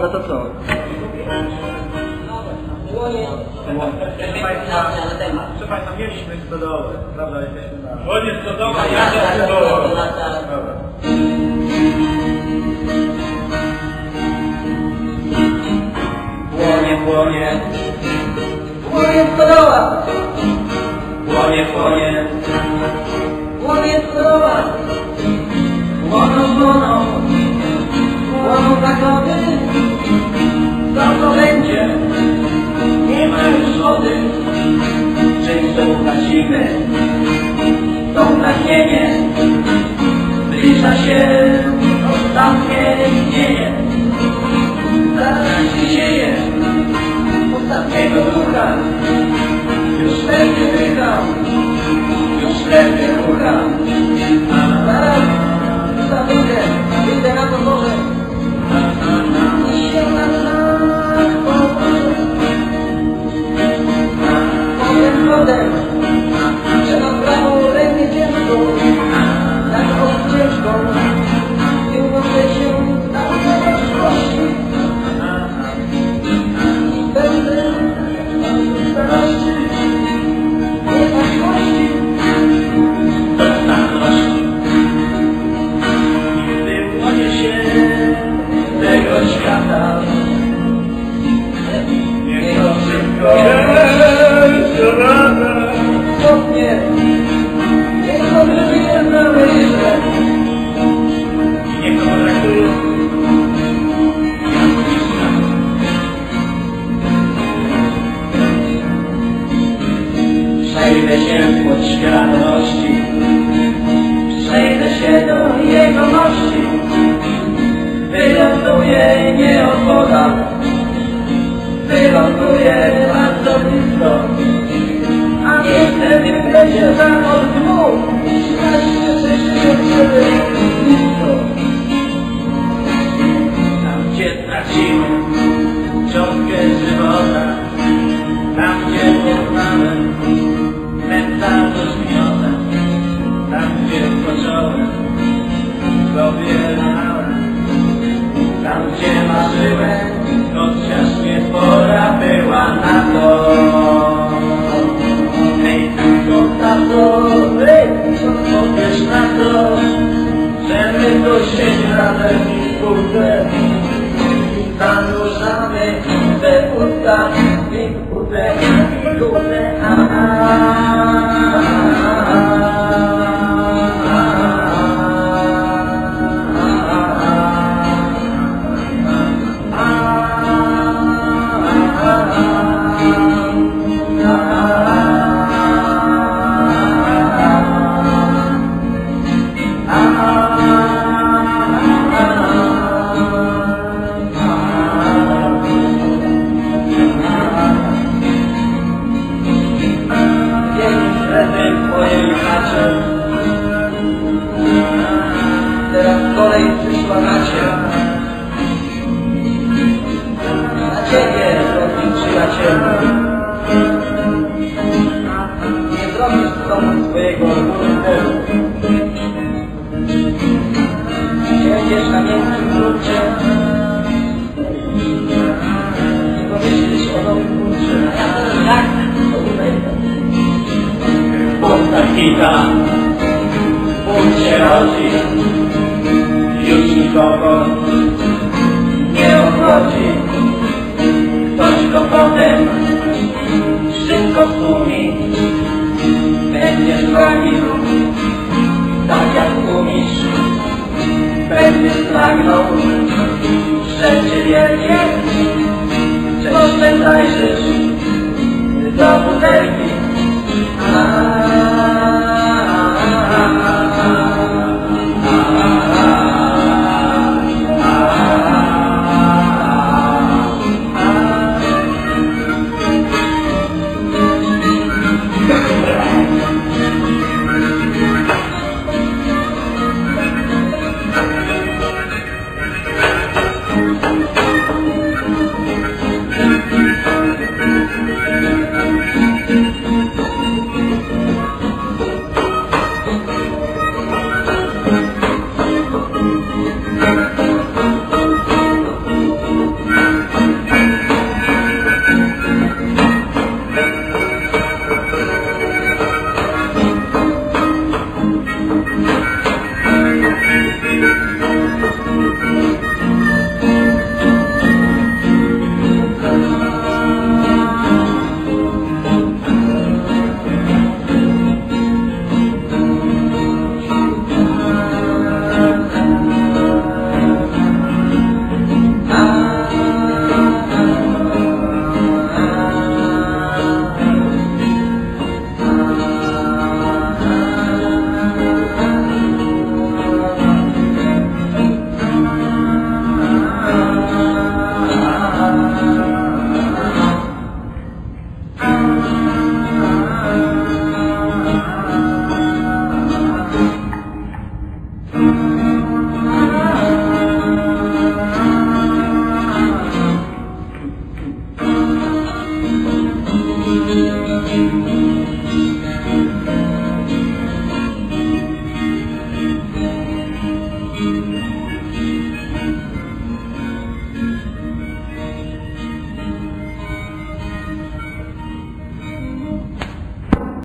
No to co? Proszę Państwa, proszę Państwa, mieliśmy stodołę, prawda, jesteśmy na... On jest to dobra, ja też to. Dobra. Płonie, płonie, Płonie stodoła! Lord. Przejdę się pod świadomości, wybierałem, tam gdzie marzyłem, chociaż nie pora była na to. Hej, tylko tato, hej, co powiesz na to, że my tu siedzi razem i kurde, zanurzamy te usta i kurde, i kurde, W mojej chacie Teraz kolej przyszła na cię. Na ciebie, drogi przyjacielu. Nie zrobisz z tobą swojego orgulu. Siedzisz na miękkim gruncie. Rodzi, już nikogo nie obchodzi. Ktoś go potem szybko stłumi, będziesz bronił, tak jak umiesz. Będziesz pragnął, wielkie, czego zajrzysz do butelki.